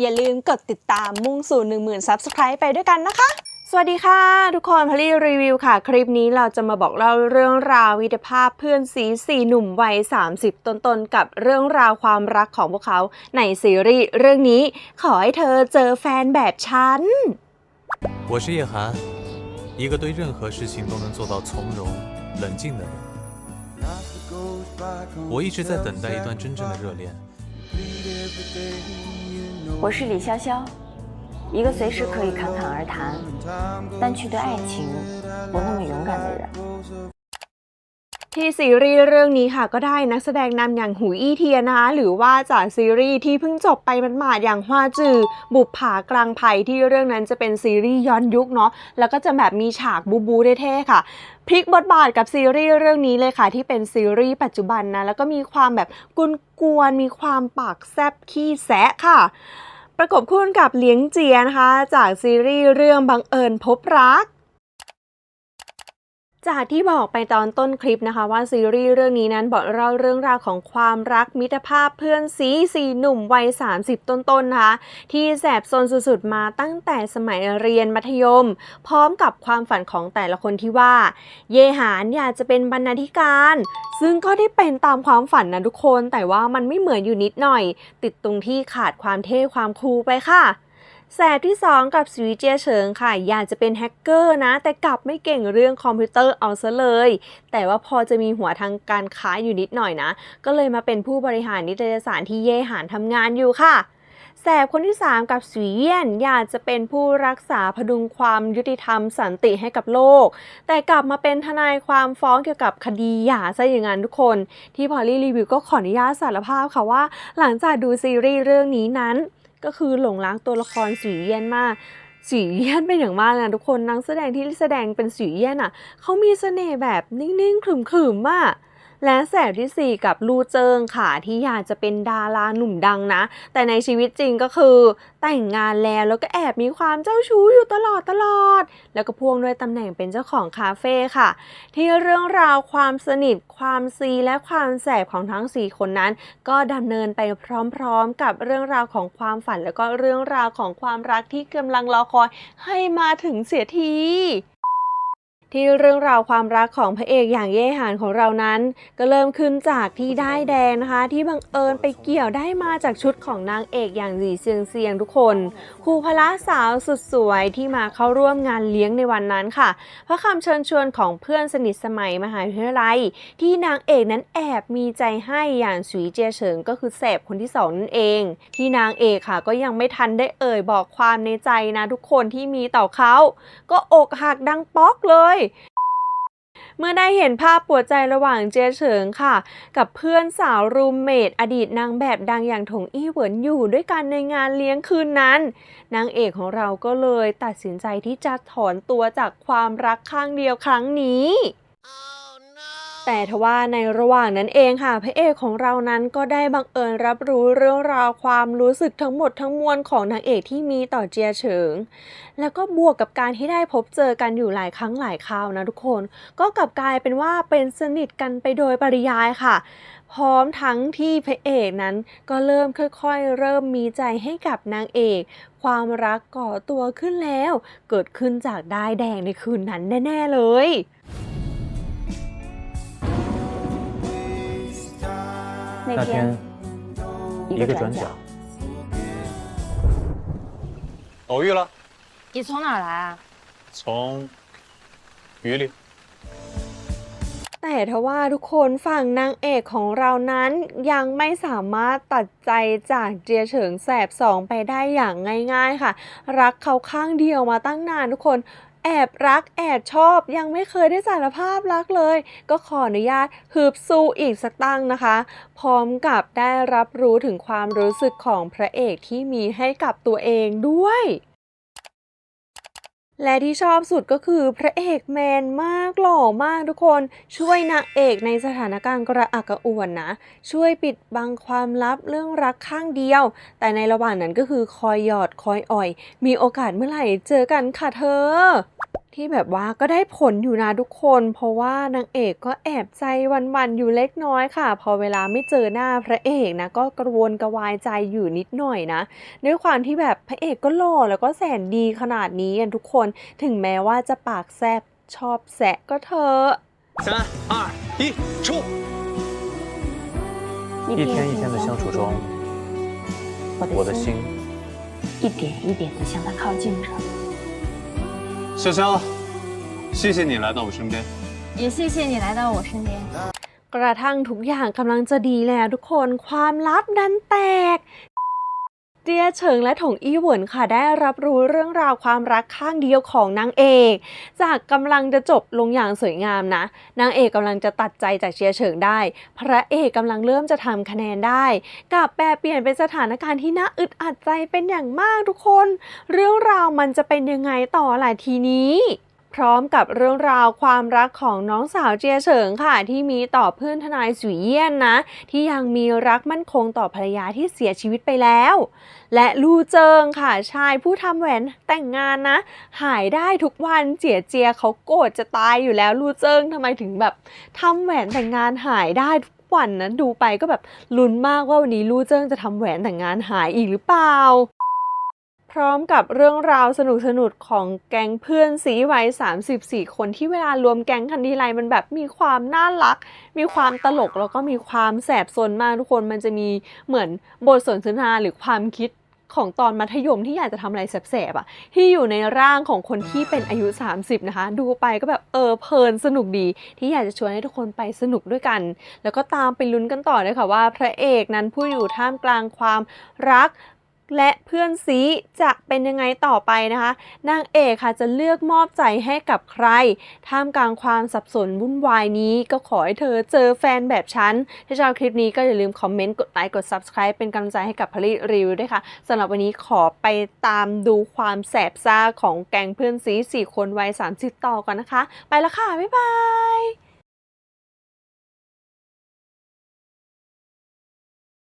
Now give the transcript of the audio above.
อย่าลืมกดติดตามมุ่งสู่ 10,000 Subscribe ไปด้วยกันนะคะ สวัสดีค่ะ ทุกคนพลีรีวิวค่ะ คลิปนี้เราจะมาบอกเล่าเรื่องราววิถีภาพเพื่อนสีสี่หนุ่มวัย 30 ต้นๆ กับเรื่องราวความรักของพวกเขาในซีรีส์เรื่องนี้ ขอให้เธอเจอแฟนแบบฉัน 我是叶涵，一个对任何事情都能做到从容冷静的人。我一直在等待一段真正的热恋。 我是李潇潇，一个随时可以侃侃而谈，但却对爱情不那么勇敢的人。 ที่ซีรีส์เรื่องนี้ค่ะก็ได้นักแสดงนำอย่างหูอี้เทียนะคะหรือว่าจากซีรีส์ที่เพิ่งจบไปมันหมาดๆอย่างฮวาจือ บุปผากลางไผ่ที่เรื่องนั้นจะเป็นซีรีส์ย้อนยุคเนาะแล้วก็จะแบบมีฉากบูบูเท่ๆค่ะพลิกบทบาทกับซีรีส์เรื่องนี้เลยค่ะ ที่เป็นซีรีส์ปัจจุบันนะแล้วก็มีความแบบกวนๆมีความปากแซบขี้แซะค่ะประกบคู่กับเลี้ยงเจียนะคะ จากซีรีส์เรื่องบังเอิญพบรัก จากที่บอกไปตอนต้นคลิปนะคะว่าซีรีส์เรื่องนี้นั้นบอกเล่าเรื่องราวของความรักมิตรภาพเพื่อนซีสี่หนุ่มวัย 30 ต้นๆนะคะ ที่แสบซนสุดๆ มาตั้งแต่สมัยเรียนมัธยม พร้อมกับความฝันของแต่ละคนที่ว่า เยหานอยากจะเป็นบรรณาธิการ ซึ่งก็ได้เป็นตามความฝันนะทุกคน แต่ว่ามันไม่เหมือนอยู่นิดหน่อย ติดตรงที่ขาดความเท่ความคูลไปค่ะ แสบที่ 2 กับสวีเจียเฉิงค่ะ อยากจะเป็นแฮกเกอร์นะ แต่กลับไม่เก่งเรื่องคอมพิวเตอร์เอาซะเลย แต่ว่าพอจะมีหัวทางการค้าอยู่นิดหน่อยนะ ก็เลยมาเป็นผู้บริหารนิตยสารที่เย่หานทำงานอยู่ค่ะแสบคนที่ 3 กับสวีเยียนอยากจะเป็นผู้รักษาพดุงความยุติธรรมสันติให้กับโลก แต่กลับมาเป็นทนายความฟ้องเกี่ยวกับคดีหย่าซะอย่างนั้นทุกคน ที่พอลลี่รีวิวก็ขออนุญาตสารภาพค่ะว่า หลังจากดูซีรีส์เรื่องนี้นั้น ก็คือหลงรักตัวละครสีเย็นมากสีเยี่ยนเป็นอย่างมากเลยนะทุกคนนักแสดงที่แสดงเป็นสีเยี่ยนอะเขามีเสน่ห์แบบนิ่งๆขรึมๆมาก และแสบที่ 4 กับลูเจิงค่ะที่อยากจะเป็นดาราหนุ่มดังนะ แต่ในชีวิตจริงก็คือ แต่งงานแล้วแล้วก็แอบมีความเจ้าชู้อยู่ตลอดตลอด แล้วก็พ่วงด้วยตำแหน่งเป็นเจ้าของคาเฟ่ค่ะ ที่เรื่องราวความสนิทความซีและความแสบของทั้ง 4 คนนั้น ก็ดำเนินไปพร้อมๆ กับเรื่องราวของความฝันแล้วก็เรื่องราวของความรักที่กำลังรอคอยให้มาถึงเสียที ที่เรื่องราวความรักของพระเอกอย่างเย่หานของเรานั้น ก็เริ่มขึ้นจากที่ได้แดงนะคะ ที่บังเอิญไปเกี่ยวได้มาจากชุดของนางเอกอย่างหลีเซียงเซียงทุกคนครูพละสาวสุดสวยที่มาเข้าร่วมงานเลี้ยงในวันนั้นค่ะ เพราะคำเชิญชวนของเพื่อนสนิทสมัยมหาวิทยาลัย ที่นางเอกนั้นแอบมีใจให้อย่างสุยเจียเฉิงก็คือแสบคนที่สองนั่นเอง ที่นางเอกค่ะก็ยังไม่ทันได้เอ่ยบอกความในใจนะทุกคนที่มีต่อเขาก็อกหักดังป๊อกเลยเมื่อได้เห็นภาพปวดใจระหว่างเจเฉิงค่ะ กับเพื่อนสาวรูมเมทอดีตนางแบบดังอย่างถงอี้เหวินอยู่ด้วยกันในงานเลี้ยงคืนนั้น นางเอกของเราก็เลยตัดสินใจที่จะถอนตัวจากความรักข้างเดียวครั้งนี้ แต่ทว่าในระหว่างนั้นเองค่ะพระเอกของเรานั้นก็ได้บังเอิญรับรู้เรื่องราวความรู้สึกทั้งหมดทั้งมวลของนางเอกที่มีต่อเจียเฉิง แล้วก็บวกกับการที่ได้พบเจอกันอยู่หลายครั้งหลายคราวนะทุกคน ก็กลับกลายเป็นว่าเป็นสนิทกันไปโดยปริยายค่ะ พร้อมทั้งที่พระเอกนั้นก็เริ่มค่อยๆ เริ่มมีใจให้กับนางเอก ความรักก่อตัวขึ้นแล้ว เกิดขึ้นจากได้แดงในคืนนั้นแน่ ๆ เลย 那天那天一一个转角个转角，偶遇了，你从哪儿来啊？从雨里。 แต่ทว่าทุกคนฝั่งนางเอกของเรานั้นยังไม่สามารถตัดใจจากเจียเฉิงแสบสองไปได้อย่างง่ายๆค่ะ รักเขาข้างเดียวมาตั้งนานทุกคน แอบรักแอบชอบยังไม่เคยได้สารภาพรักเลย ก็ขออนุญาตฮึบสู้อีกสักตั้งนะคะ พร้อมกับได้รับรู้ถึงความรู้สึกของพระเอกที่มีให้กับตัวเองด้วยและที่ชอบสุดก็คือพระเอกแมนมากหล่อมากทุกคนช่วยนางเอกในสถานการณ์กระอักกระอ่วนนะ ช่วยปิดบังความลับเรื่องรักข้างเดียว แต่ในระหว่างนั้นก็คือคอยหยอดคอยอ่อย มีโอกาสเมื่อไหร่เจอกันค่ะเธอ ที่แบบว่าก็ได้ผลอยู่นะทุกคน เพราะว่านางเอกก็แอบใจวันๆอยู่เล็กน้อยค่ะ พอเวลาไม่เจอหน้าพระเอกนะก็กระวนกระวายใจอยู่นิดหน่อยนะ ด้วยความที่แบบพระเอกก็หล่อแล้วก็แสนดีขนาดนี้อะทุกคนถึงแม้ว่าจะปากแซบชอบแซะก็เถอะ 三二一，冲！一一天一天的相处中，我的我的心一点一点的向他靠近着。 潇潇，谢谢你来到我身边。也谢谢你来到我身边。 กระทั่งทุกอย่างกำลังจะดีแล้วทุกคนความลับดันแตก เจียเฉิงและถงอี้เหวินค่ะได้รับรู้เรื่องราวความรักข้างเดียวของนางเอก จากกำลังจะจบลงอย่างสวยงามนะ นางเอกกำลังจะตัดใจจากเจียเฉิงได้ พระเอกกำลังเริ่มจะทำคะแนนได้กลับแปรเปลี่ยนเป็นสถานการณ์ที่น่าอึดอัดใจเป็นอย่างมากทุกคน เรื่องราวมันจะเป็นยังไงต่อหล่ะทีนี้ พร้อมกับเรื่องราวความรักของน้องสาวเจียเฉิงค่ะ ที่มีต่อเพื่อนทนายสุยเยี่ยนนะ ที่ยังมีรักมั่นคงต่อภรรยาที่เสียชีวิตไปแล้ว และลู่เจิงค่ะชายผู้ทำแหวนแต่งงานนะ หายได้ทุกวันเจียเจียเขาโกรธจะตายอยู่แล้วลู่เจิงทำไมถึงแบบทำแหวนแต่งงานหายได้ทุกวันนะดูไปก็แบบลุ้นมากว่าวันนี้ลู่เจิงจะทำแหวนแต่งงานหายอีกหรือเปล่า ร้อมกับเรื่องราวสนุกสนุกของแก๊งเพื่อนสีวัย 34 คนที่เวลารวมแก๊งกันทีไรมันแบบมีความน่ารัก มีความตลกแล้วก็มีความแสบสนมากทุกคนมันจะมีเหมือนบทสนทนาหรือความคิดของตอนมัธยมที่อยากจะทำอะไรแสบๆอะ ที่อยู่ในร่างของคนที่เป็นอายุ 30 นะคะ ดูไปก็แบบเออเพลินสนุกดี ที่อยากจะชวนให้ทุกคนไปสนุกด้วยกัน แล้วก็ตามไปลุ้นกันต่อเลยค่ะว่า พระเอกนั้นผู้อยู่ท่ามกลางความรัก และเพื่อนซีจะเป็นยังไงต่อไปนะคะ นางเอกค่ะจะเลือกมอบใจให้กับใคร ท่ามกลางความสับสนวุ่นวายนี้ ก็ขอให้เธอเจอแฟนแบบฉัน ถ้าชอบคลิปนี้ก็อย่าลืมคอมเมนต์ กดไลค์ กด Subscribe เป็นกำลังใจให้กับพลิรีวิวด้วยค่ะสำหรับวันนี้ขอไปตามดูความแสบซ่าของแก๊งเพื่อนซี 4 คนวัย 30 ต่อก่อนนะคะ ไปแล้วค่ะ บ๊ายบาย